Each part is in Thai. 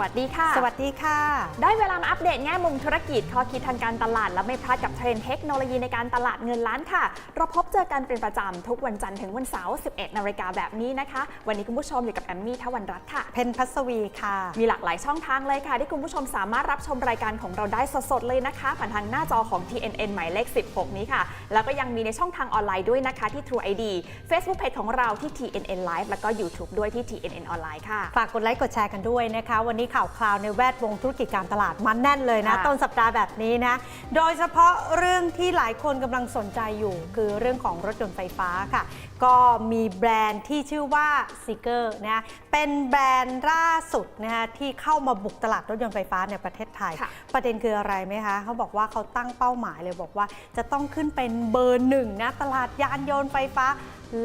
สวัสดีค่ะ สวัสดีค่ะ ได้เวลามาอัปเดตแง่มุมธุรกิจข้อคิดทางการตลาด และไม่พลาดกับเทรนด์เทคโนโลยีในการตลาดเงินล้านค่ะ เราพบเจอกันเป็นประจำทุกวันจันทร์ถึงวันเสาร์ 11 นาฬิกาแบบนี้นะคะ วันนี้คุณผู้ชมอยู่กับแอมมี่ทวันรัตน์ค่ะ เพนพัสวีค่ะ มีหลากหลายช่องทางเลยค่ะ ที่คุณผู้ชมสามารถรับชมรายการของเราได้สดๆเลยนะคะ ผ่านทางหน้าจอของ TNN หมายเลข 16 นี้ค่ะ แล้วก็ยังมีในช่องทางออนไลน์ด้วยนะคะที่ True ID Facebook Page ของเราที่ TNN Live แล้วก็ YouTube ด้วยที่ TNN ออนไลน์ค่ะ ฝากกดไลค์กดแชร์กันด้วยนะคะ วันนี้ข่าวคราวในแวดวงธุรกิจการตลาดมันแน่นเลยนะค่ะต้นสัปดาห์แบบนี้นะ โดยเฉพาะเรื่องที่หลายคนกำลังสนใจอยู่ คือเรื่องของรถยนต์ไฟฟ้าค่ะ ก็มีแบรนด์ที่ชื่อว่าซิเกอร์นะเป็นแบรนด์ล่าสุดนะคะที่เข้ามาบุกตลาดรถยนต์ไฟฟ้าในประเทศไทยค่ะประเด็นคืออะไรไหมคะ เขาบอกว่าเขาตั้งเป้าหมายเลยบอกว่าจะต้องขึ้นเป็นเบอร์หนึ่งนะตลาดยานยนต์ไฟฟ้า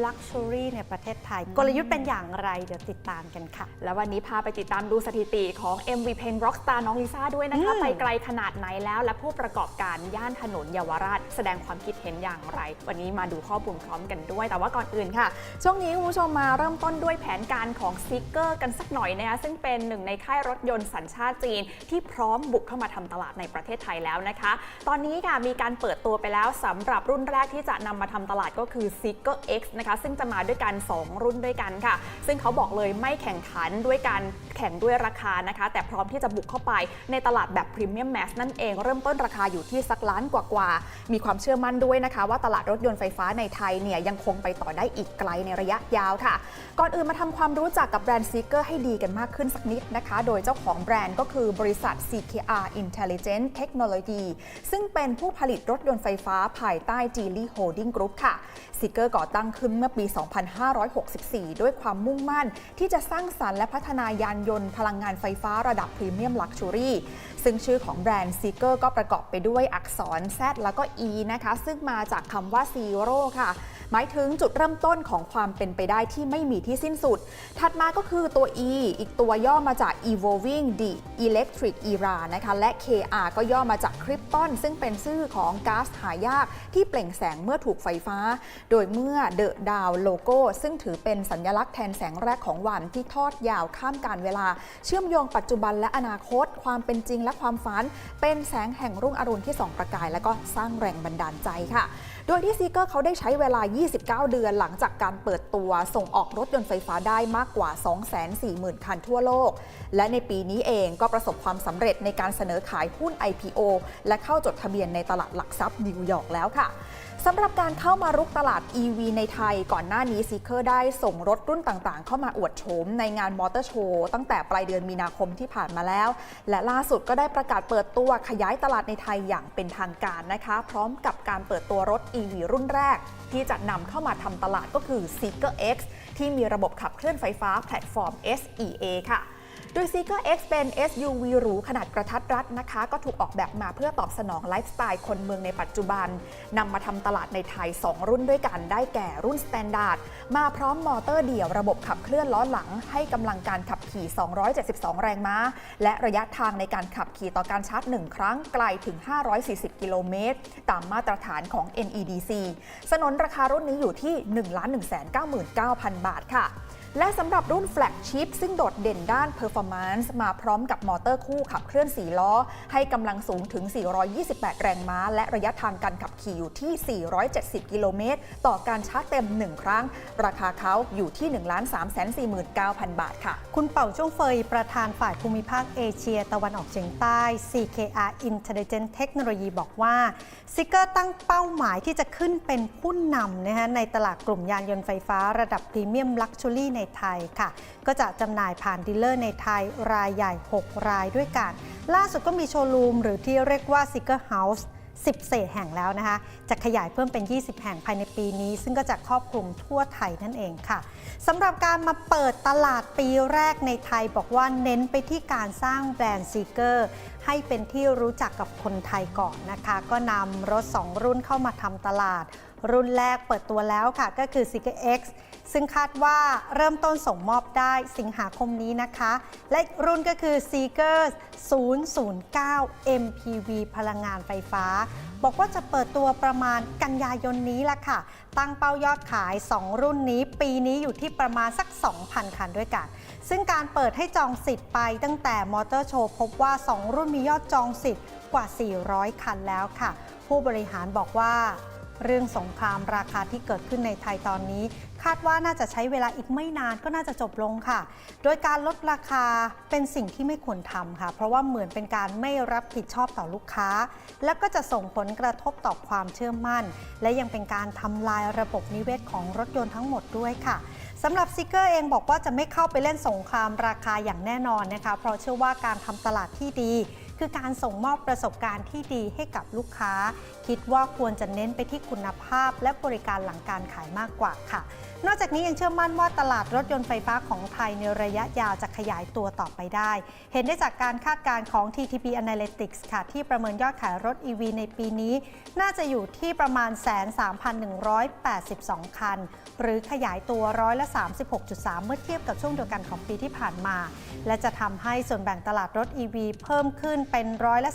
Luxury ในประเทศไทย กลยุทธ์เป็นอย่างไร เดี๋ยวติดตามกันค่ะ แล้ววันนี้พาไปติดตามดูสถิติของ MV Pen Rockstar น้องลิซ่าด้วยนะคะอืมไปไกลขนาดไหนแล้ว และผู้ประกอบการย่านถนนเยาวราช แสดงความคิดเห็นอย่างไร วันนี้มาดูข้อมูลพร้อมกันด้วย แต่ว่าก่อนอื่นค่ะ ช่วงนี้คุณผู้ชมมาเริ่มต้นด้วยแผนการของซิกเกอร์กันสักหน่อยนะคะซึ่งเป็นหนึ่งในค่ายรถยนต์สัญชาติจีน ที่พร้อมบุกเข้ามาทำตลาดในประเทศไทยแล้วนะคะ ตอนนี้ค่ะมีการเปิดตัวไปแล้วสำหรับรุ่นแรกที่จะนำมาทำตลาดก็คือ s e e k e r X นะคะซึ่งจะมาด้วยกัน 2 รุ่นด้วยกันค่ะ ซึ่งเขาบอกเลยไม่แข่งขันด้วยการแข่งด้วยราคานะคะ แต่พร้อมที่จะบุกเข้าไปในตลาดแบบพรีเมียมแมสนั่นเองเริ่มต้นราคาอยู่ที่สักล้านกว่าๆมีความเชื่อมั่นด้วยนะคะ ว่าตลาดรถยนต์ไฟฟ้าในไทยเนี่ยยังคงไปต่อได้อีกไกลในระยะยาวค่ะ ก่อนอื่นมาทำความรู้จักกับแบรนด์ Seeker ให้ดีกันมากขึ้นสักนิดนะคะ โดยเจ้าของแบรนด์ก็คือบริษัท CKR Intelligent Technology ซึ่งเป็นผู้ผลิตรถยนต์ไฟฟ้าภายใต้ Geely Holding Group ค่ะ Seeker ก่อตั้งขึ้นึ้นเมื่อปี 2564 ด้วยความมุ่งมั่นที่จะสร้างสรรค์และพัฒนายานยนต์พลังงานไฟฟ้าระดับพรีเมียมลักชัวรี่ซึ่งชื่อของแบรนด์ซีเกอร์ก็ประกอบไปด้วยอักษร Z แล้วก็ E นะคะ ซึ่งมาจากคำว่า Zero ค่ะ หมายถึงจุดเริ่มต้นของความเป็นไปได้ที่ไม่มีที่สิ้นสุด ถัดมาก็คือตัว E อีกตัวย่อมาจาก evolving the electric era นะคะ และ KR ก็ย่อมาจาก Krypton ซึ่งเป็นชื่อของก๊าซหายากที่เปล่งแสงเมื่อถูกไฟฟ้า โดยเมื่อ The Dow โลโก้ ซึ่งถือเป็นสัญลักษณ์แทนแสงแรกของวันที่ทอดยาวข้ามการเวลา เชื่อมโยงปัจจุบันและอนาคต ความเป็นจริงและความฝัน เป็นแสงแห่งรุ่งอรุณที่ส่องประกาย และก็สร้างแรงบันดาลใจค่ะ โดยที่ซีเกอร์เขาได้ใช้เวลา 29 เดือนหลังจากการเปิดตัวส่งออกรถยนต์ไฟฟ้าได้มากกว่า 240,000 คันทั่วโลก และในปีนี้เองก็ประสบความสำเร็จในการเสนอขายหุ้น IPO และเข้าจดทะเบียนในตลาดหลักทรัพย์นิวยอร์กแล้วค่ะ สำหรับการเข้ามารุกตลาด EV ในไทยก่อนหน้านี้ซีเคอร์ได้ส่งรถรุ่นต่างๆ เข้ามาอวดโฉมในงานมอเตอร์โชว์ตั้งแต่ปลายเดือนมีนาคมที่ผ่านมาแล้ว และล่าสุดก็ได้ประกาศเปิดตัวขยายตลาดในไทยอย่างเป็นทางการนะคะ พร้อมกับการเปิดตัวรถ EV รุ่นแรก ที่จะนำเข้ามาทำตลาดก็คือ Seeker X ที่มีระบบขับเคลื่อนไฟฟ้าแพลตฟอร์ม SEA ค่ะ โดย Seeker X เป็น SUV หรูขนาดกระทัดรัดนะคะ ก็ถูกออกแบบมาเพื่อตอบสนองไลฟ์สไตล์คนเมืองในปัจจุบันนำมาทำตลาดในไทย 2 รุ่นด้วยกันได้แก่รุ่น Standard มาพร้อมมอเตอร์เดี่ยวระบบขับเคลื่อนล้อหลัง ให้กำลังการขับขี่ 272 แรงม้า และระยะทางในการขับขี่ต่อการชาร์จ 1 ครั้งไกลถึง 540 กิโลเมตร ตามมาตรฐานของ NEDC สนนราคารุ่นนี้อยู่ที่ 1 1 9 9 0 0 0 บาทค่ะ และสำหรับรุ่นแฟลกชิพซึ่งโดดเด่นด้าน Performance มาพร้อมกับมอเตอร์คู่ขับเคลื่อน 4 ล้อ ให้กำลังสูงถึง 428 แรงม้า และระยะทางการขับขี่อยู่ที่ 470 กิโลเมตร ต่อการชาร์จเต็ม 1 ครั้ง ราคาเขาอยู่ที่ 1 3 4 9 0 0 0 บาทค่ะ คุณเป่าช่วงเฟย ประธานฝ่ายภูมิภาคเอเชีย ตะวันออกเฉียงใต้ CKR Intelligent Technology บอกว่าซิกเกอร์ตั้งเป้าหมายที่จะขึ้นเป็นผู้นำนะฮะในตลาดกลุ่มยานยนต์ไฟฟ้าระดับพรีเมียมลักชัวรี่ในไทยค่ะ ก็จะจำหน่ายผ่านดีลเลอร์ในไทยรายใหญ่ 6 รายด้วยกัน ล่าสุดก็มีโชว์รูมหรือที่เรียกว่า s i g g e r House 10เศษแห่งแล้วนะคะ จะขยายเพิ่มเป็น 20 แห่งภายในปีนี้ ซึ่งก็จะครอบคลุมทั่วไทยนั่นเองค่ะสำหรับการมาเปิดตลาดปีแรกในไทยบอกว่าเน้นไปที่การสร้างแบรนด์ซีเกอร์ให้เป็นที่รู้จักกับคนไทยก่อนนะคะ ก็นำรถ 2 รุ่นเข้ามาทำตลาด รุ่นแรกเปิดตัวแล้วค่ะ ก็คือ Seeker X ซึ่งคาดว่าเริ่มต้นส่งมอบได้สิงหาคมนี้นะคะ และรุ่นก็คือ Seeker 009 MPV พลังงานไฟฟ้า บอกว่าจะเปิดตัวประมาณกันยายนนี้ละค่ะ ตั้งเป้ายอดขาย 2 รุ่นนี้ ปีนี้อยู่ที่ประมาณสัก 2,000 คันด้วยกัน ซึ่งการเปิดให้จองสิทธิ์ไปตั้งแต่มอเตอร์โชว์พบว่า 2 รุ่นมียอดจองสิทธิ์กว่า 400 คันแล้วค่ะ ผู้บริหารบอกว่า เรื่องสงครามราคาที่เกิดขึ้นในไทยตอนนี้ คาดว่าน่าจะใช้เวลาอีกไม่นานก็น่าจะจบลงค่ะ โดยการลดราคาเป็นสิ่งที่ไม่ควรทำค่ะ เพราะว่าเหมือนเป็นการไม่รับผิดชอบต่อลูกค้า และก็จะส่งผลกระทบต่อความเชื่อมั่น และยังเป็นการทำลายระบบนิเวศของรถยนต์ทั้งหมดด้วยค่ะสำหรับซิกเกอร์เองบอกว่าจะไม่เข้าไปเล่นสงครามราคาอย่างแน่นอนนะคะ เพราะเชื่อว่าการทำตลาดที่ดี คือการส่งมอบประสบการณ์ที่ดีให้กับลูกค้า คิดว่าควรจะเน้นไปที่คุณภาพ และบริการหลังการขายมากกว่าค่ะ นอกจากนี้ยังเชื่อมั่นว่าตลาดรถยนต์ไฟฟ้าของไทยในระยะยาวจะขยายตัวต่อไปได้ เห็นได้จากการคาดการณ์ของ TTP Analytics ค่ะ ที่ประเมินยอดขายรถ EV ในปีนี้ น่าจะอยู่ที่ประมาณ 1 3,182 คัน หรือขยายตัวร้อยละ 36.3 เมื่อเทียบกับช่วงเดียวกันของปีที่ผ่านมา และจะทำให้ส่วนแบ่งตลาดรถ EV เพิ่มขึ้นเป็นร้อยละ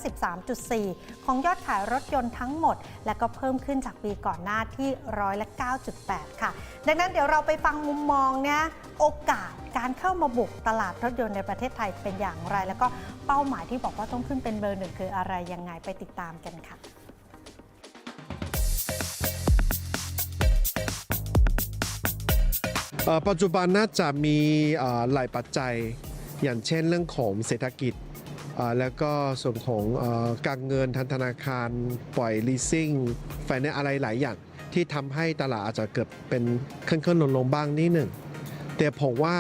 13.4 ของยอดขายรถยนต์ทั้งหมด และก็เพิ่มขึ้นจากปีก่อนหน้าที่ร้อยละ 9.8 ค่ะ ดังนั้นเดี๋ยวเราไปฟังมุมมองเนี่ยโอกาสการเข้ามาบุกตลาดรถยนต์ในประเทศไทยเป็นอย่างไร แล้วก็เป้าหมายที่บอกว่าต้องขึ้นเป็นเบอร์หนึ่งคืออะไรยังไงไปติดตามกันค่ะ ปัจจุบันน่าจะมีหลายปัจจัย อย่างเช่นเรื่องของเศรษฐกิจ แล้วก็ส่วนของอการเงินทางธนาคารปล่อย leasing ไฟแนนซ์อะไรหลายอย่าง ที่ทำให้ตลาดอาจจะเกิดเป็นขึ้นขึ้นลงลงๆบ้างนิดหนึ่งแต่ผมว่า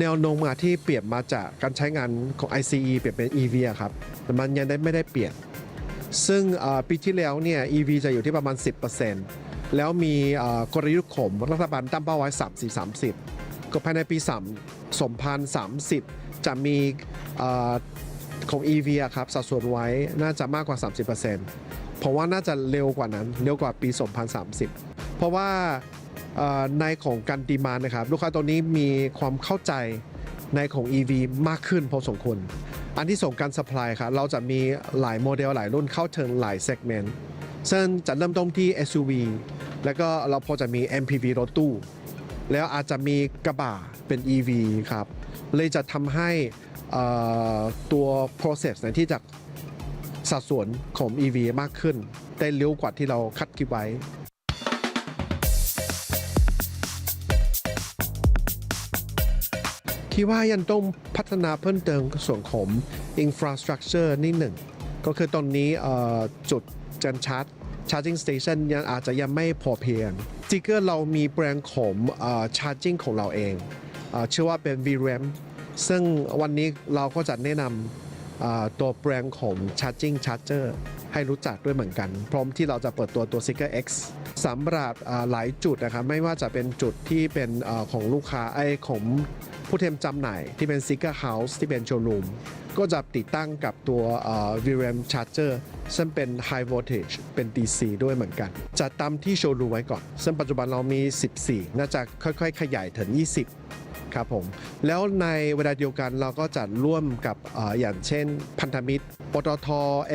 แนวโน้มที่เปลี่ยนมาจากการใช้งานของ ICE เปลี่ยนเป็น EV ครับมันยังได้ไม่ได้เปลี่ยน ซึ่งปีที่แล้วเนี่ย EV จะอยู่ที่ประมาณ 10% แล้วมีกลยุทธ์ของรัฐบาลตั้งเป้าไว้ 30 30 ก็ภายในปี3 2030 จะมีอของ EV อะครับสัดส่วนไว้น่าจะมากกว่า 30%เพราะว่าน่าจะเร็วกว่านั้น เร็วกว่าปี 2030 เพราะว่าในของการดีมานนะครับลูกค้าตัวนี้มีความเข้าใจในของ EV มากขึ้นพอสมควรอันที่ส่งการ supply ครับเราจะมีหลายโมเดลหลายรุ่นเข้าถึงหลาย segment ซึ่ งจะเริ่มต้นที่ SUV แล้วก็เราพอจะมี MPV รถตู้ แล้วอาจจะมีกระบะเป็น EV ครับ เลยจะทำให้ตัว process ในที่จะสัดส่วนของ EV มากขึ้น ได้เร็วกว่าที่เราคัดคิดไว้คิดว่ายังต้องพัฒนาเพิ่มเติมส่วนของ infrastructure นิดหนึ่ง ก็คือตอนนี้จุด จันชาร์จ charging station ยังอาจจะยังไม่พอเพียงจิกเกอร์เรามีแบรนด์ของเอ่อ charging ของเราเองเชื่อว่าเป็น VRAM ซึ่งวันนี้เราก็จะแนะนำตัวแบรนด์ของ charging charger ให้รู้จักด้วยเหมือนกัน พร้อมที่เราจะเปิดตัวตัว s i g e r X สำหรับหลายจุดนะครับไม่ว่าจะเป็นจุดที่เป็นอของลูกค้าไอของผู้เทมจำหน่ายที่เป็น s i g e r House ที่เป็นโชว์รูม ก็จะติดตั้งกับตัว VRAM Charger ซึ่งเป็น High Voltage เป็น DC ด้วยเหมือนกัน จะตามที่โชว์รูมไว้ก่อน ซึ่งปัจจุบันเรามี 14 น่าจะค่อยๆ ขยายถึง 20 ครับผม แล้วในเวลาเดียวกันเราก็จะร่วมกับออย่างเช่น พันธมิตรปตท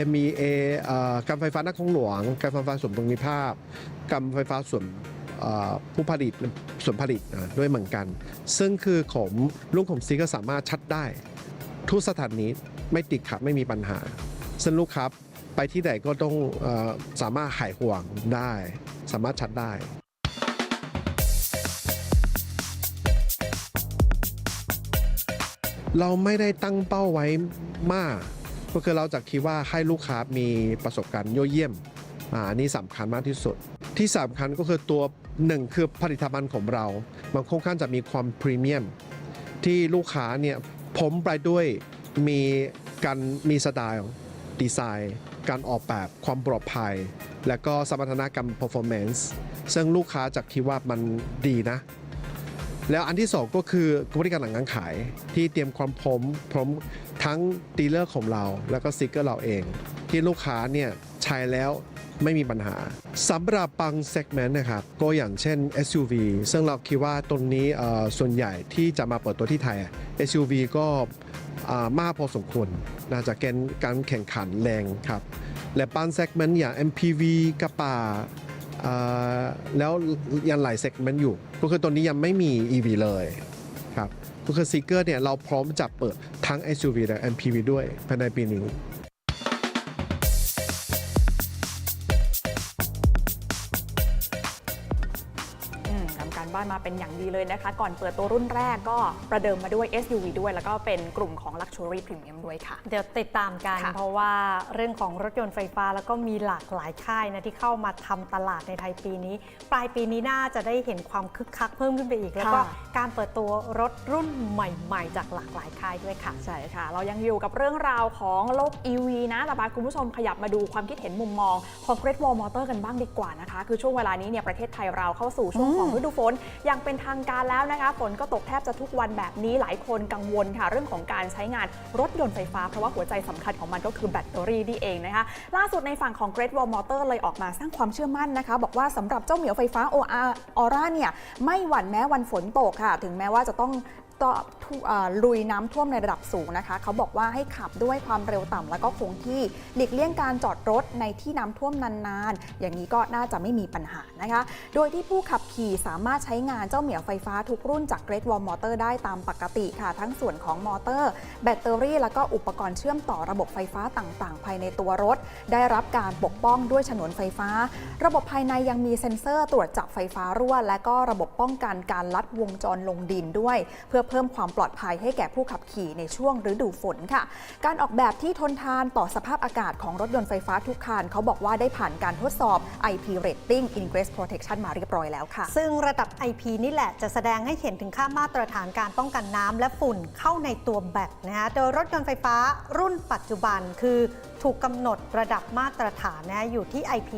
MEA เอ่อการไฟฟ้านครหลวง การไฟฟ้าส่วนภูมิภาคการไฟฟ้าส่วนผู้ผลิตส่วนผลิตด้วยเหมือนกัน ซึ่งคือของรุ่นของซีก็สามารถชัดได้ ทุกสถานีไม่ติดขัดไม่มีปัญหา ซึ่งลูกค้าไปที่ไหนก็ต้องอสามารถหายห่วงได้ สามารถชัดได้เราไม่ได้ตั้งเป้าไว้มาก ก็คือเราจะคิดว่าให้ลูกค้ามีประสบการณ์ยอดเยี่ยมอ่าอันนี่สำคัญมากที่สุด ที่สำคัญก็คือตัวหนึ่งคือผลิตภัณฑ์ของเรา มันค่อนข้างจะมีความพรีเมียมที่ลูกค้าเนี่ย ผมไปด้วยมีการมีสไตล์ดีไซน์ การออกแบบความปลอดภัย และก็สมรรถนะกรรม performance ซึ่งลูกค้าจะคิดว่ามันดีนะ แล้วอันที่สองก็คือบริการหลังการขายที่เตรียมความพร้อมพร้อมทั้งดีลเลอร์ของเรา แล้วก็ซิกเกอร์เราเอง ที่ลูกค้าเนี่ยใช้แล้ว ไม่มีปัญหาสำหรับบาง segment นะครับก็อย่างเช่น SUV ซึ่งเราคิดว่าตรงนี้ส่วนใหญ่ที่จะมาเปิดตัวที่ไทยอะ SUV ก็มากพอสมควรน่าจะเกณฑ์การแข่งขันแรงครับ และบาง segment อย่าง MPV กระป่าแล้วยังหลาย segment อยู่ ก็คือตัวนี้ยังไม่มี EV เลยครับก็คือ Seeker เนี่ยเราพร้อมจะเปิดทั้ง SUV และ MPV ด้วยภายในปีนี้ มทำการบ้านมาเป็นอย่างดีเลยนะคะ ก่อนเปิดตัวรุ่นแรกก็ประเดิมมาด้วย SUV ด้วย แล้วก็เป็นกลุ่มของ Luxury Premium ด้วยค่ะ เดี๋ยวติดตามกัน ค่ะ เพราะว่าเรื่องของรถยนต์ไฟฟ้าแล้วก็มีหลากหลายค่ายนะที่เข้ามาทำตลาดในไทยปีนี้ ปลายปีนี้น่าจะได้เห็นความคึกคักเพิ่มขึ้นไปอีก แล้วก็การเปิดตัวรถรุ่นใหม่ๆ จากหลากหลายค่ายด้วยค่ะ ใช่ค่ะ เรายังอยู่กับเรื่องราวของโลก EV นะแต่บาคุณผู้ชมขยับมาดูความคิดเห็นมุมมองของ Great Wall Motor กันบ้างดีกว่านะคะ คือช่วงเวลานี้เนี่ยประเทศไทยเราเข้าสู่ช่วงของฤดูฝนอย่างเป็นทางการแล้วนะคะฝนก็ตกแทบจะทุกวันแบบนี้หลายคนกังวลค่ะ เรื่องของการใช้งานรถยนต์ไฟฟ้า เพราะว่าหัวใจสำคัญของมันก็คือแบตเตอรี่นี่เองนะคะ ล่าสุดในฝั่งของ Great Wall Motor เลยออกมาสร้างความเชื่อมั่นนะคะ บอกว่าสำหรับเจ้าเหมียวไฟฟ้า OR Aura เนี่ยไม่หวั่นแม้วันฝนตกค่ะ ถึงแม้ว่าจะต้อง ลุยน้ำท่วมในระดับสูงนะคะ เขาบอกว่าให้ขับด้วยความเร็วต่ำแล้วก็คงที่หลีกเลี่ยงการจอดรถในที่น้ำท่วมนานๆ อย่างนี้ก็น่าจะไม่มีปัญหานะคะ โดยที่ผู้ขับขี่สามารถใช้งานเจ้าเหมียวไฟฟ้าทุกรุ่นจาก Great Wall Motor ได้ตามปกติค่ะ ทั้งส่วนของมอเตอร์ แบตเตอรี่ แล้วก็อุปกรณ์เชื่อมต่อระบบไฟฟ้าต่างๆ ภายในตัวรถ ได้รับการปกป้องด้วยฉนวนไฟฟ้า ระบบภายในยังมีเซ็นเซอร์ตรวจจับไฟฟ้ารั่ว และก็ระบบป้องกันการลัดวงจรลงดินด้วย เพื่อเพิ่มความปลอดภัยให้แก่ผู้ขับขี่ในช่วงฤดูฝนค่ะ การออกแบบที่ทนทานต่อสภาพอากาศของรถยนต์ไฟฟ้าทุกคันเขาบอกว่าได้ผ่านการทดสอบ IP Rating Ingress Protection มาเรียบร้อยแล้วค่ะ ซึ่งระดับ IP นี่แหละจะแสดงให้เห็นถึงค่ามาตรฐานการป้องกันน้ำและฝุ่นเข้าในตัวแบตนะคะโดยรถยนต์ไฟฟ้ารุ่นปัจจุบันคือถูกกำหนดระดับมาตรฐานนะอยู่ที่ IP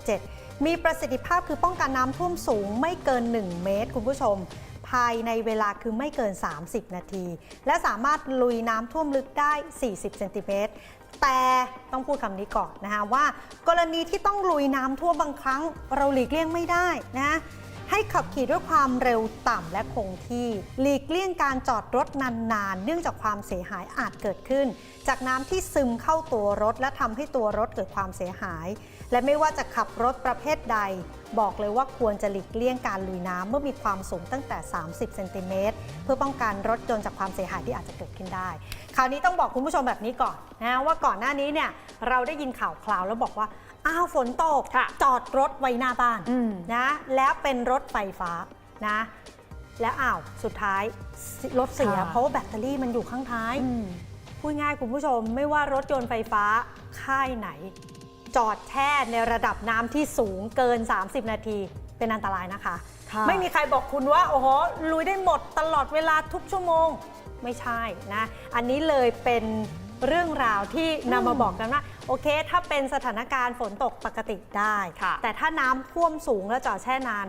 67มีประสิทธิภาพคือป้องกันน้ำท่วมสูงไม่เกิน 1 เมตร คุณผู้ชม ภายในเวลาคือไม่เกิน 30 นาที และสามารถลุยน้ำท่วมลึกได้ 40 เซนติเมตร แต่ต้องพูดคำนี้ก่อนนะคะว่า กรณีที่ต้องลุยน้ำท่วมบางครั้ง เราหลีกเลี่ยงไม่ได้นะ ให้ขับขี่ด้วยความเร็วต่ำและคงที่หลีกเลี่ยงการจอดรถนานๆ เนื่องจากความเสียหายอาจเกิดขึ้น จากน้ำที่ซึมเข้าตัวรถ และทำให้ตัวรถเกิดความเสียหาย และไม่ว่าจะขับรถประเภทใด บอกเลยว่าควรจะหลีกเลี่ยงการลุยน้ำเมื่อมีความสูงตั้งแต่ 30 เซนติเมตรเพื่อป้องกันรถยนต์จากความเสียหายที่อาจจะเกิดขึ้นได้ คราวนี้ต้องบอกคุณผู้ชมแบบนี้ก่อนนะว่าก่อนหน้านี้เนี่ยเราได้ยินข่าวคราวแล้วบอกว่า อ้าวฝนตกค่ะจอดรถไว้หน้าบ้านอืมนะ แล้วเป็นรถไฟฟ้านะ แล้วอ้าวสุดท้ายรถเสียค่ะเพราะว่าแบตเตอรี่มันอยู่ข้างท้ายอืมพูดง่ายคุณผู้ชมไม่ว่ารถยนต์ไฟฟ้าค่ายไหน จอดแช่ในระดับน้ำที่สูงเกิน 30 นาทีเป็นอันตรายนะคะค่ะไม่มีใครบอกคุณว่า โอ้โหลุยได้หมดตลอดเวลาทุกชั่วโมงไม่ใช่นะ อันนี้เลยเป็น เรื่องราวที่นำมาบอกกันว่า โอเค ถ้าเป็นสถานการณ์ฝนตกปกติได้ ค่ะ แต่ถ้าน้ำท่วมสูงแล้วจอดแช่นาน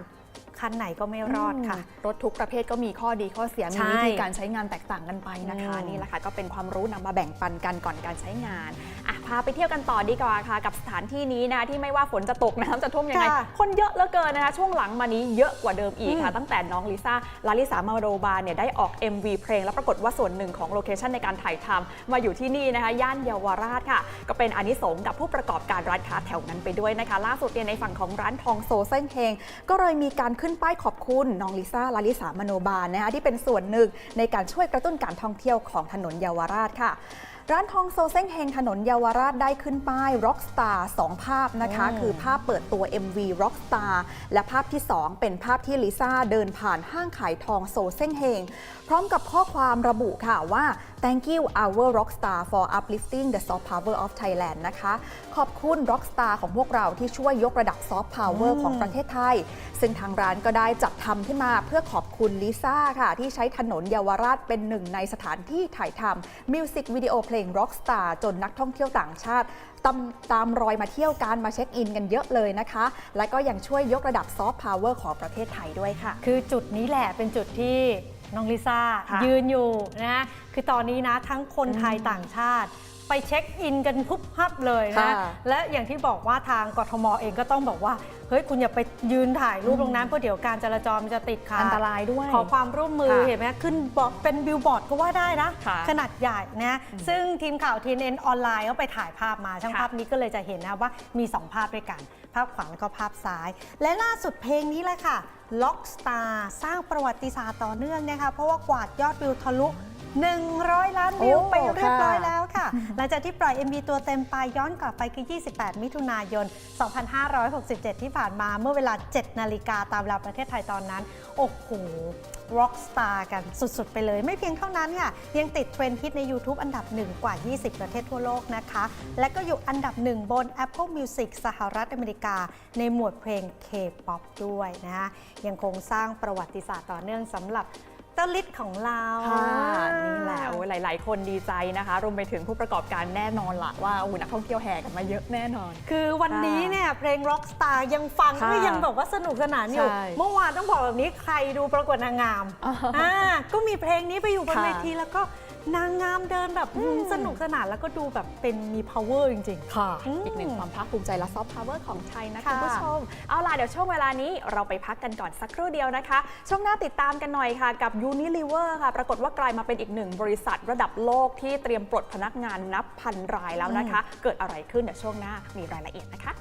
คันไหนก็ไม่รอดค่ะ รถทุกประเภทก็มีข้อดีข้อเสีย มีใช่วิธีการใช้งานแตกต่างกันไปนะคะ อืม นี่แหละค่ะก็เป็นความรู้นำมาแบ่งปันกันก่อนการใช้งานอะ พาไปเที่ยวกันต่อดีกว่าค่ะ กับสถานที่นี้นะที่ไม่ว่าฝนจะตกน้ำจะท่วมยังไง ค่ะคนเยอะเหลือเกินนะคะ ช่วงหลังมานี้เยอะกว่าเดิมอีกค่ะอืมตั้งแต่น้องลิซ่าลาลิสามาโรบาเนี่ยได้ออก MV เพลง แล้วปรากฏว่าส่วนหนึ่งของโลเคชันในการถ่ายทำมาอยู่ที่นี่นะคะ ย่านเยาวราชค่ะ ก็เป็นอานิสงส์กับผู้ประกอบการร้านค้าแถวนั้นไปด้วยนะคะ ล่าสุดเนี่ยในฝั่งของร้านทองโซเซ้งเฮงก็เลยมีการขึ้นป้ายขอบคุณน้องลิซ่าลาลิสามโนบาลนะคะที่เป็นส่วนหนึ่งในการช่วยกระตุ้นการท่องเที่ยวของถนนเยาวราชค่ะ ร้านทองโซเซ้งเฮงถนนเยาวราชได้ขึ้นป้าย Rockstar 2 ภาพนะคะอืมคือภาพเปิดตัว MV Rockstar และภาพที่ 2 เป็นภาพที่ลิซ่าเดินผ่านห้างขายทองโซเซ้งเฮง พร้อมกับข้อความระบุค่ะว่า thank you our rockstar for uplifting the soft power of Thailand นะคะ ขอบคุณ rockstar ของพวกเราที่ช่วยยกระดับ soft power อืมของประเทศไทย ซึ่งทางร้านก็ได้จัดทำขึ้นมาเพื่อขอบคุณลิซ่าค่ะ ที่ใช้ถนนเยาวราชเป็นหนึ่งในสถานที่ถ่ายทำมิวสิกวิดีโอเพลง rockstar จนนักท่องเที่ยวต่างชาติตามตามรอยมาเที่ยวกันมาเช็คอินกันเยอะเลยนะคะ และก็ยังช่วยยกระดับซอฟต์พาวเวอร์ของประเทศไทยด้วยค่ะ คือจุดนี้แหละเป็นจุดที่ น้องลิซ่าค่ะยืนอยู่นะคือตอนนี้นะทั้งคนไทยอืมต่างชาติ ไปเช็คอินกันพุบพับเลยนะค่ะและอย่างที่บอกว่าทางกทมเองก็ต้องบอกว่าเฮ้ยคุณอย่าไปยืนถ่ายรูปตรงนั้นเพราะเดี๋ยวการจราจรมันจะติดขัดอันตรายด้วยขอความร่วมมือค่ะเห็นไหมขึ้นบอร์ดเป็นบิลบอร์ดก็ว่าได้นะ ค่ะ ขนาดใหญ่นะซึ่งทีมข่าว TNN ออนไลน์ก็ไปถ่ายภาพมาช่างค่ะภาพนี้ก็เลยจะเห็นนะว่ามี 2 ภาพด้วยกัน ภาพขวาแล้วก็ภาพซ้าย และล่าสุดเพลงนี้แหละค่ะ Lockstar สร้างประวัติศาสตร์ต่อเนื่องนะคะ เพราะว่ากวาดยอดวิวทะลุ 100 ล้านวิวโอ้ไปเรียบร้อยค่ะแล้วค่ะ หลังจากที่ปล่อย MV ตัวเต็มไปย้อนกลับไปคือ 28 มิถุนายน 2567 ที่ผ่านมาเมื่อเวลา 7 นาฬิกาตามเวลาประเทศไทยตอนนั้น โอ้โห Rockstar กันสุด ๆ ไปเลย ไม่เพียงเท่านั้นค่ะ ยังติดเทรนด์ฮิตใน YouTube อันดับหนึ่งกว่า 20 ประเทศทั่วโลกนะคะ และก็อยู่อันดับหนึ่งบน Apple Music สหรัฐอเมริกา ในหมวดเพลง K-POP ด้วยนะคะยังคงสร้างประวัติศาสตร์ต่อเนื่องสำหรับ เต้าลิศของเราค่ะนี่แหละโอ้ยหลาย ๆ คนดีใจนะคะ รวมไปถึงผู้ประกอบการแน่นอนละว่าโอ้โหนักท่องเที่ยวแห่กันมาเยอะแน่นอน คือวันนี้เนี่ยเพลง Rockstar ยังฟังค่ะก็ยังแบบว่าสนุกสนานอยู่ใช่เมื่อวานต้องบอกแบบนี้ใครดูประกวดนางงามอ่าอ่าก็มีเพลงนี้ไปอยู่บนค่ะเวทีแล้วก็ นางงามเดินแบบสนุกสนานแล้วก็ดูแบบเป็นมี power จริงค่ะอืมอีกหนึ่งความภาคภูมิใจและซอฟต์พาวเวอร์ของไทยนะค่ะ คุณผู้ชม เอาล่ะ เดี๋ยวช่วงเวลานี้เราไปพักกันก่อนสักครู่เดียวนะคะ ช่วงหน้าติดตามกันหน่อยค่ะ กับ Unilever ค่ะ ปรากฏว่ากลายมาเป็นอีกหนึ่งบริษัทระดับโลกที่เตรียมปลดพนักงานนับพันรายแล้วนะคะ เกิดอะไรขึ้นเดี๋ยวช่วงหน้ามีรายละเอียดนะคะ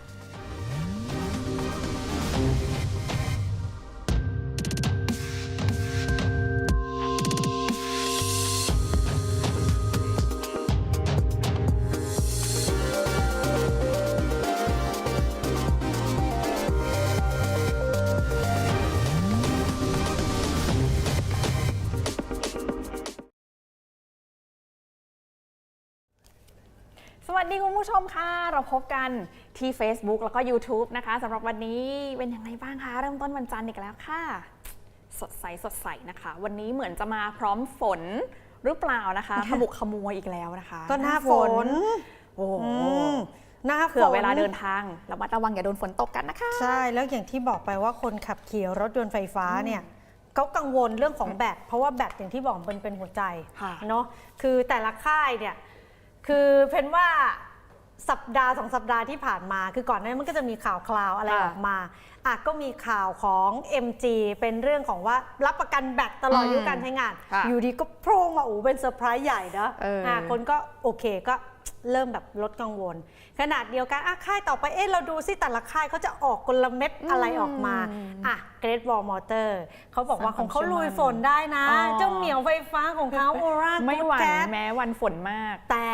สวัสดีคุณผู้ชมค่ะ เราพบกันที่ Facebook แล้วก็ YouTube นะคะสำหรับวันนี้เป็นยังไงบ้างคะ เริ่มต้นวันจันทร์อีกแล้วค่ะ สดใสสดใสนะคะ วันนี้เหมือนจะมาพร้อมฝนหรือเปล่านะคะขมุกขมัวอีกแล้วนะคะๆก็หน้าฝน โอ้โหอืมหน้าฝนเผื่อเวลาเดินทางระมัดระวังอย่าโดนฝนตกกันนะคะ ใช่แล้วอย่างที่บอกไปว่าคนขับขี่รถยนต์ไฟฟ้าเนี่ยเขากังวลเรื่องของแบตเพราะว่าแบตอย่างที่บอกมันเป็นหัวใจค่ะเนาะคือแต่ละค่ายเนี่ย คือเพนว่าสัปดาห์สองสัปดาห์ที่ผ่านมา คือก่อนหน้านี้มันก็จะมีข่าวคราวอะไรค่ะออกมาอะก็มีข่าวของ MG เป็นเรื่องของว่ารับประกันแบตตลอดอืมอายุการใช้งานค่ะอยู่ดีก็โพร่งมาโอ้เป็นเซอร์ไพรส์ใหญ่นะเอออะคนก็โอเคก็ เริ่มแบบลดกังวล ขนาดเดียวกันอะค่ายต่อไปเอ๊ะเราดูซิแต่ละค่ายเขาจะออกกลเม็ดอะไรออกมาอืมอะเกรดวอลมอเตอร์เขาบอกว่าสขร้าองงความเขาลุยเชื่อมั่นฝนได้นะอ๋อเจ้าเหมียวไฟฟ้าของเขาโอราไม่หวั่นแก๊สแม้วันฝนมาก แต่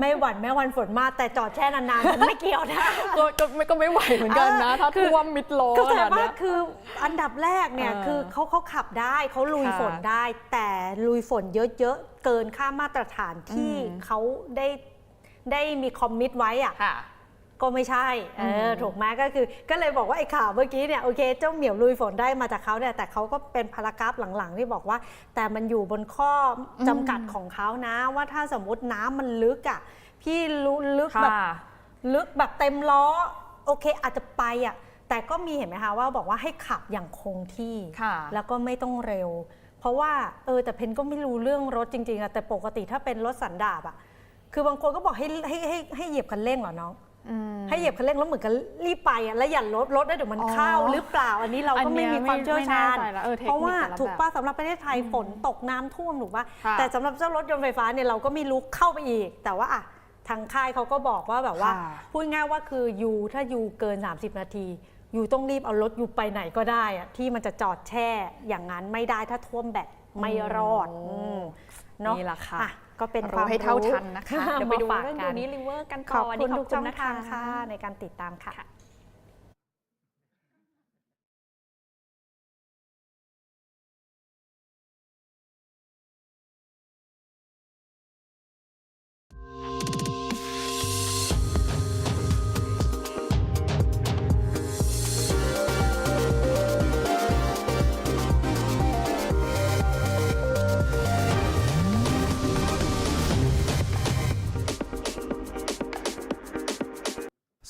ไม่หวั่นแม้วันฝนมาก แต่จอดแช่นานๆมันไม่เกี่ยวนะก็ก็ไม่ก็ไม่ไหวเหมือนกันนะถ้าคือท่วมมิดล้อก็ขแต่นาดว่าเนี้ยคืออันดับแรกเนี่ยเออคือเขาเขาขับได้เขาลุยค่ะฝนได้ แต่ลุยฝนเยอะๆเกินค่ามาตรฐานที่อืมเขาได้ ได้มีคอมมิตไว้อะค่ะก็ไม่ใช่เอออมถูกไหมก็คือ ก็เลยบอกว่าไอ้ข่าวเมื่อกี้เนี่ยโอเคเจ้าเหมียวลุยฝนได้มาจากเขาเนี่ยแต่เขาก็เป็นพารากราฟหลังๆ ที่บอกว่า แต่มันอยู่บนข้อจำกัดของเขานะ ว่าถ้าสมมติน้ำมันลึกอะพี่รู้ลึกแบบค่ะลึกแบบเต็มล้อ โอเคอาจจะไปอะแต่ก็มีเห็นไหมคะว่าบอกว่าให้ขับอย่างคงที่ค่ะแล้วก็ไม่ต้องเร็ว เพราะว่าเออแต่เพนก็ไม่รู้เรื่องรถจริงๆอะแต่ปกติถ้าเป็นรถสันดาบอะ คือบางคนก็บอกให้ให้ให้ให้เหยียบคันเร่งเหรอน้อง อืม ให้เหยียบคันเร่งแล้วเหมือนกันรีบไปอะแล้วอย่าลดรถได้เดี๋ยวมันอ๋อเข้าหรือเปล่าอันนี้เราอัก็นเนี้ไม่ยมีความเชี่ยวชาญไม่แน่ใจแล้วเออเทคนิคเพราะว่าแต่ละแบบถูกป้าสำหรับประเทศไทยฝนตกน้ำท่วมถูกป่ะค่ะแต่สำหรับเจ้ารถยนต์ไฟฟ้าเนี่ยเราก็ไม่รู้เข้าไปอีก แต่ว่าอะทางค่ายเขาก็บอกว่าแบบว่า ค่ะ พูดง่ายว่าคือยูถ้ายูเกิน 30 นาทียูต้องรีบเอารถยูไปไหนก็ได้อะที่มันจะจอดแช่อย่างนั้นไม่ได้ถ้าท่วมแบตไม่รอดโอ้อืมเนาะนี่แหละค่ะ อะ ก็เป็นครู้วามให้เท่ารู้ทันนะคะ เดี๋ยวไปดูมาฝากเรื่องกัยูนนิลิเวอร์กันขก่ออบนคุณขอบทุกคุช่ณองนะทาคะงค่ะในการติดตามค่ะ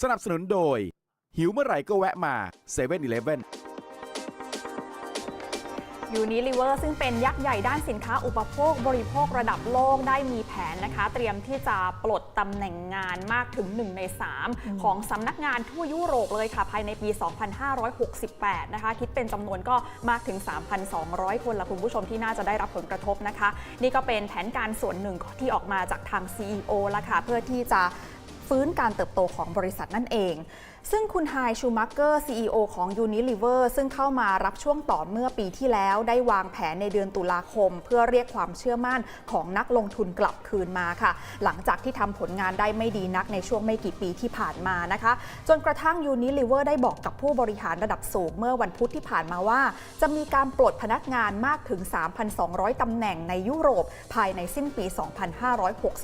สนับสนุนโดย หิวเมื่อไหร่ก็แวะมา7 e เ e ่ e อ Unilever ซึ่งเป็นยักษ์ใหญ่ด้านสินค้าอุปโภคบริโภคระดับโลกได้มีแผนนะคะ เตรียมที่จะปลดตำแหน่งงานมากถึง 1 ใน 3 ของสำนักงานทั่วยุโรปเลยค่ะ ภายในปี 2568 นะคะ คิดเป็นจำนวนก็มากถึง 3,200 คนละคุณผู้ชมที่น่าจะได้รับผลกระทบนะคะ นี่ก็เป็นแผนการส่วนหนึ่งที่ออกมาจากทาง CEO ละค่ะ เพื่อที่จะ ฟื้นการเติบโตของบริษัทนั่นเอง ซึ่งคุณไฮชูมักเกอร์ CEO ของ Unilever ซึ่งเข้ามารับช่วงต่อเมื่อปีที่แล้ว ได้วางแผนในเดือนตุลาคม เพื่อเรียกความเชื่อมั่นของนักลงทุนกลับคืนมาค่ะ หลังจากที่ทำผลงานได้ไม่ดีนักในช่วงไม่กี่ปีที่ผ่านมานะคะ จนกระทั่ง Unilever ได้บอกกับผู้บริหารระดับสูงเมื่อวันพุธที่ผ่านมาว่า จะมีการปลดพนักงานมากถึง 3,200ตำแหน่งในยุโรปภายในสิ้นปี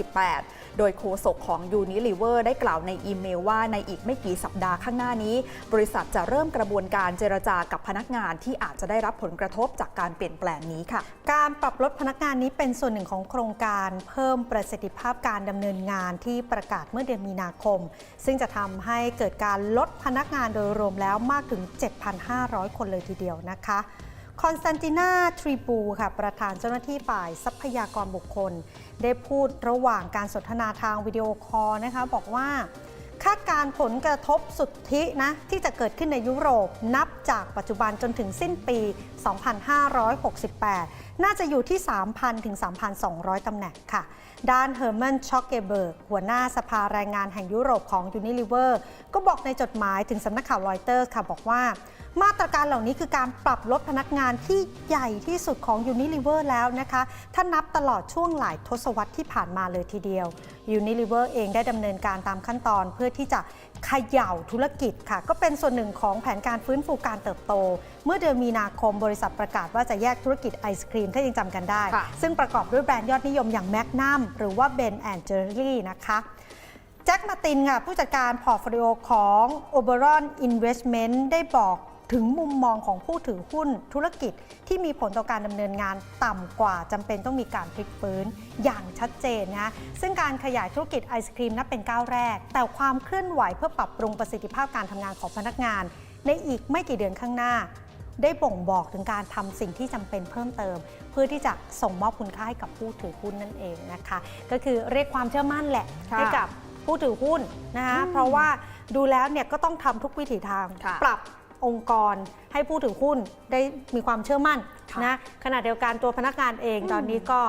2568 โดยโฆษกของ Unilever ได้กล่าวในอีเมลว่าในอีกไม่กี่สัปดาห์ข้างหน้านี้ บริษัทจะเริ่มกระบวนการเจรจากับพนักงานที่อาจจะได้รับผลกระทบจากการเปลี่ยนแปลงนี้ค่ะ การปรับลดพนักงานนี้เป็นส่วนหนึ่งของโครงการเพิ่มประสิทธิภาพการดำเนินงานที่ประกาศเมื่อเดือนมีนาคม ซึ่งจะทำให้เกิดการลดพนักงานโดยรวมแล้วมากถึง 7,500 คนเลยทีเดียวนะคะคอนสแตนตินาทริบูค่ะ ประธานเจ้าหน้าที่ฝ่ายทรัพยากรบุคคล ได้พูดระหว่างการสนทนาทางวิดีโอคอลนะคะ บอกว่า คาดการผลกระทบสุทธินะที่จะเกิดขึ้นในยุโรปนับจากปัจจุบันจนถึงสิ้นปี 2568 น่าจะอยู่ที่ 3,000 ถึง 3,200 ตำแหน่งค่ะ ด้านเฮอร์มันช็อกเกเบิร์กหัวหน้าสภาแรงงานแห่งยุโรปของยูนิลิเวอร์ก็บอกในจดหมายถึงสำนักข่าวรอยเตอร์ค่ะบอกว่า มาตรการเหล่านี้คือการปรับลดพนักงานที่ใหญ่ที่สุดของ Unilever แล้วนะคะ ถ้านับตลอดช่วงหลายทศวรรษที่ผ่านมาเลยทีเดียว Unilever เองได้ดำเนินการตามขั้นตอนเพื่อที่จะเขย่าธุรกิจค่ะ ก็เป็นส่วนหนึ่งของแผนการฟื้นฟูการเติบโต เมื่อเดือนมีนาคมบริษัทประกาศว่าจะแยกธุรกิจไอศครีมถ้ายังจำกันได้ค่ะซึ่งประกอบด้วยแบรนด์ยอดนิยมอย่างแมกนัมหรือว่าเบนแอนเจอรี่นะคะแจ็คมาตินค่ะผู้จัดการพอร์ตโฟลิโอของ Oberon Investment ได้บอก ถึงมุมมองของผู้ถือหุ้นธุรกิจที่มีผลต่อการดำเนินงานต่ำกว่าจำเป็นต้องมีการพลิกฟื้นอย่างชัดเจนนะซึ่งการขยายธุรกิจไอศครีมนับเป็นก้าวแรก แต่ความเคลื่อนไหวเพื่อปรับปรุงประสิทธิภาพการทำงานของพนักงาน ในอีกไม่กี่เดือนข้างหน้า ได้บ่งบอกถึงการทำสิ่งที่จำเป็นเพิ่มเติม เพื่อที่จะส่งมอบคุณค่าให้กับผู้ถือหุ้นนั่นเองนะคะ ก็คือเรียกความเชื่อมั่นแหละค่ะ ให้กับผู้ถือหุ้นนะคะอืมเพราะว่าดูแล้วเนี่ยก็ต้องทำทุกวิถีทางค่ะปรับ องค์กร ให้ผู้ถือหุ้นได้มีความเชื่อมั่นค่ะนะขณะเดียวกันตัวพนักงานเองอืมตอนนี้ก็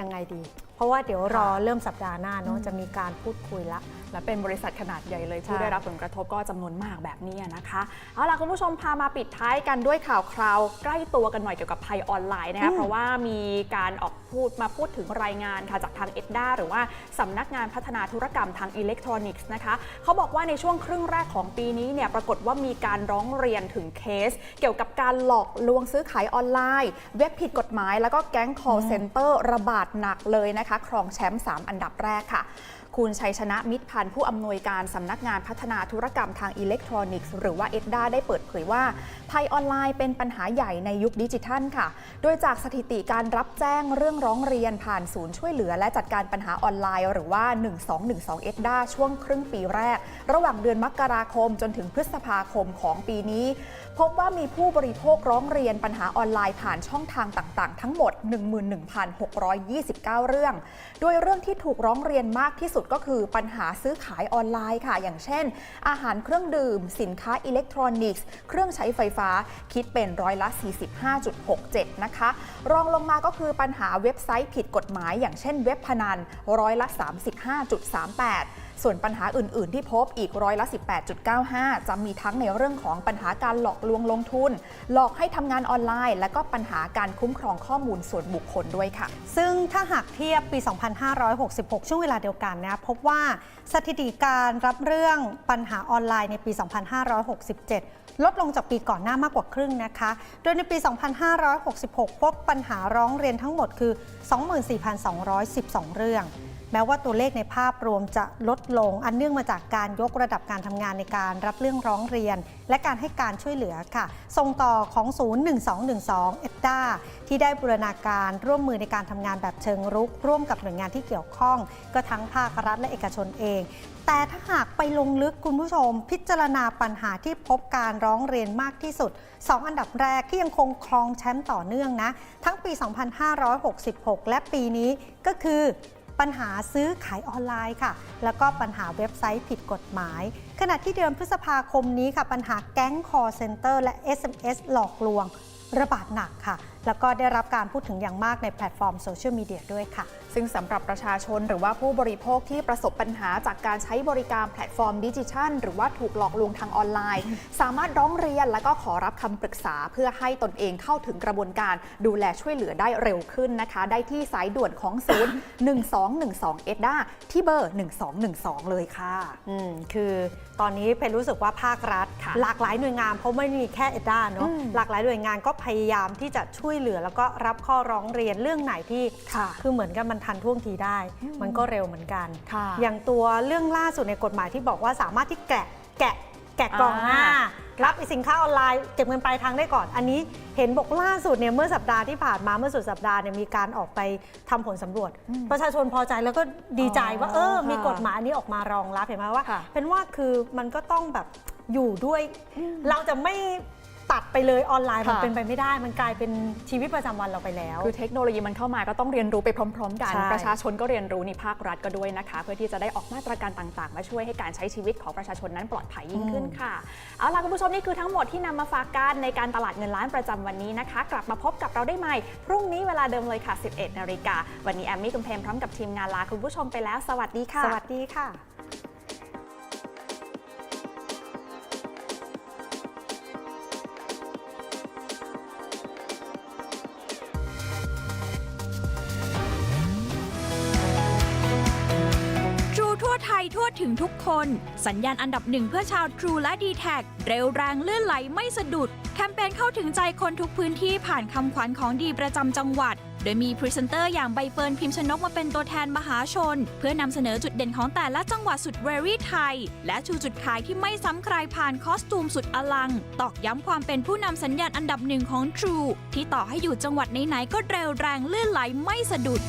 ยังไงดี เพราะว่าเดี๋ยวรอค่ะเริ่มสัปดาห์หน้าเนาะอืมจะมีการพูดคุยละ และเป็นบริษัทขนาดใหญ่เลย ผู้ใช่ได้รับผลกระทบก็จำนวนมากแบบนี้นะคะเอาล่ะคุณผู้ชมพามาปิดท้ายกันด้วยข่าวคราว ใกล้ตัวกันหน่อยเกี่ยวกับภัยออนไลน์นะคะอืมเพราะว่ามีการออกพูดมาพูดถึงรายงานค่ะจากทางเอ็ดดาหรือว่าสำนักงานพัฒนาธุรกรรมทางอิเล็กทรอนิกส์นะคะเขาบอกว่าในช่วงครึ่งแรกของปีนี้เนี่ยปรากฏว่ามีการร้องเรียนถึงเคส เกี่ยวกับการหลอกลวงซื้อขายออนไลน์ เว็บผิดกฎหมาย แล้วก็แก๊ง call center ระบาดหนักเลยนะคะครองแชมป์3อันดับแรกค่ะ คุณชัยชนะมิตรพันธ์ผู้อำนวยการสำนักงานพัฒนาธุรกรรมทางอิเล็กทรอนิกส์หรือว่าเอ็ดดาได้เปิดเผยว่าภัยออนไลน์เป็นปัญหาใหญ่ในยุคดิจิทัลค่ะ โดยจากสถิติการรับแจ้งเรื่องร้องเรียนผ่านศูนย์ช่วยเหลือ และจัดการปัญหาออนไลน์ หรือว่า 1212เอ็ดดาช่วงครึ่งปีแรก ระหว่างเดือนมกราคมจนถึงพฤษภาคมของปีนี้ พบว่ามีผู้บริโภคร้องเรียนปัญหาออนไลน์ผ่านช่องทางต่างๆ ทั้งหมด 11,629 เรื่อง โดยเรื่องที่ถูกร้องเรียนมากที่สุดก็คือปัญหาซื้อขายออนไลน์ค่ะ อย่างเช่น อาหารเครื่องดื่ม สินค้าอิเล็กทรอนิกส์ เครื่องใช้ไฟฟ้า คิดเป็นร้อยละ 45.67 นะคะ รองลงมาก็คือปัญหาเว็บไซต์ผิดกฎหมาย อย่างเช่นเว็บพนันร้อยละ 35.38 ส่วนปัญหาอื่น ๆ ที่พบอีกร้อยละ 18.95 จะมีทั้งในเรื่องของปัญหาการหลอกลวงลงทุน หลอกให้ทำงานออนไลน์ และก็ปัญหาการคุ้มครองข้อมูลส่วนบุคคลด้วยค่ะ ซึ่งถ้าหากเทียบปี 2566 ช่วงเวลาเดียวกันนะพบว่าสถิติการรับเรื่องปัญหาออนไลน์ในปี 2567ลดลงจากปีก่อนหน้ามากกว่าครึ่งนะคะ โดยในปี 2566 พบปัญหาร้องเรียนทั้งหมดคือ 24,212 เรื่อง แม้ว่าตัวเลขในภาพรวมจะลดลง อันเนื่องมาจากการยกระดับการทำงานในการรับเรื่องร้องเรียน และการให้การช่วยเหลือค่ะ ส่งต่อของศูนย์1212 เอ็ดดาที่ได้บูรณาการร่วมมือในการทำงานแบบเชิงรุก ร่วมกับหน่วยงานที่เกี่ยวข้อง ก็ทั้งภาครัฐและเอกชนเอง แต่ถ้าหากไปลงลึกคุณผู้ชม พิจารณาปัญหาที่พบการร้องเรียนมากที่สุด 2 อันดับแรกที่ยังคงครองแชมป์ต่อเนื่องนะ ทั้งปี 2566 และปีนี้ก็คือ ปัญหาซื้อขายออนไลน์ค่ะ แล้วก็ปัญหาเว็บไซต์ผิดกฎหมาย ขณะที่เดือนพฤษภาคมนี้ค่ะ ปัญหาแก๊ง call center และ SMS หลอกลวงระบาดหนักค่ะแล้วก็ได้รับการพูดถึงอย่างมากในแพลตฟอร์มโซเชียลมีเดียด้วยค่ะ ซึ่งสำหรับประชาชนหรือว่าผู้บริโภคที่ประสบปัญหาจากการใช้บริการแพลตฟอร์มดิจิทัล หรือว่าถูกหลอกลวงทางออนไลน์ สามารถร้องเรียนและก็ขอรับคำปรึกษาเพื่อให้ตนเองเข้าถึงกระบวนการดูแลช่วยเหลือได้เร็วขึ้นนะคะ ได้ที่สายด่วนของศูนย์1212เอ็ดดาที่เบอร์ 1212 เลยค่ะ อืม คือตอนนี้เพนรู้สึกว่าภาครัฐค่ะหลากหลายหน่วยงานเพราะไม่มีแค่เอ็ดด้าเนาะอืมหลากหลายหน่วยงานก็พยายามที่จะช่วยเหลือ แล้วก็รับข้อร้องเรียนเรื่องไหนที่ค่ะคือเหมือนกันมันทันท่วงทีได้อืมมันก็เร็วเหมือนกันค่ะอย่างตัวเรื่องล่าสุดในกฎหมายที่บอกว่าสามารถที่แกะแกะแกะกล่องหน้าอ่ารับสินค้าออนไลน์เก็บเงินปลายทางได้ก่อน อันนี้เห็นบอกล่าสุดเนี่ยเมื่อสัปดาห์ที่ผ่านมาเมื่อสุดสัปดาห์เนี่ยมีการออกไปทำผลสำรวจอืมประชาชนพอใจแล้วก็ดีใจว่าอ๋อเออ มีค่ะกฎหมายอันนี้ออกมารองรับเห็นไหมว่าค่ะเป็นว่าคือมันก็ต้องแบบอยู่ด้วย เราจะไม่ ตัดไปเลยออนไลน์มันค่ะ เป็นไปไม่ได้ มันกลายเป็นชีวิตประจำวันเราไปแล้ว คือเทคโนโลยีมันเข้ามาก็ต้องเรียนรู้ไปพร้อม ๆ กัน ใช่ ประชาชนก็เรียนรู้นี่ภาครัฐก็ด้วยนะคะ เพื่อที่จะได้ออกมาตรการต่างๆ มาช่วยให้การใช้ชีวิตของประชาชนนั้นปลอดภัยยิ่งขึ้นค่ะเอาล่ะคุณผู้ชมนี่คือทั้งหมดที่นำมาฝากกันในการตลาดเงินล้านประจำวันนี้นะคะ กลับมาพบกับเราได้ใหม่ พรุ่งนี้เวลาเดิมเลยค่ะ 11นาฬิกาวันนี้แอมมี่กุมเพมพร้อมกับทีมงานลาคุณผู้ชมไปแล้ว สวัสดีค่ะ สวัสดีค่ะ ถึงทุกคน สัญญาณอันดับหนึ่งเพื่อชาวทรูและ d t แทเร็วแรงเลื่อนไหลไม่สะดุด แคมเปญเข้าถึงใจคนทุกพื้นที่ผ่านคำขวัญของดีประจำจังหวัด โดยมีพรีเซนเตอร์อย่างใบเฟิร์นพิมพ์ชนกมาเป็นตัวแทนมหาชน เพื่อนำเสนอจุดเด่นของแต่ละจังหวัดสุดเวรี่ไทย และชูจุดขายที่ไม่ซ้ำใครผ่านคอสตูมสุดอลัง ตอกย้ำความเป็นผู้นำสัญญาณอันดับหนึ่งของ True ที่ต่อให้อยู่จังหวัดไหนๆก็เร็วแรงเลื่อนไหลไม่สะดุด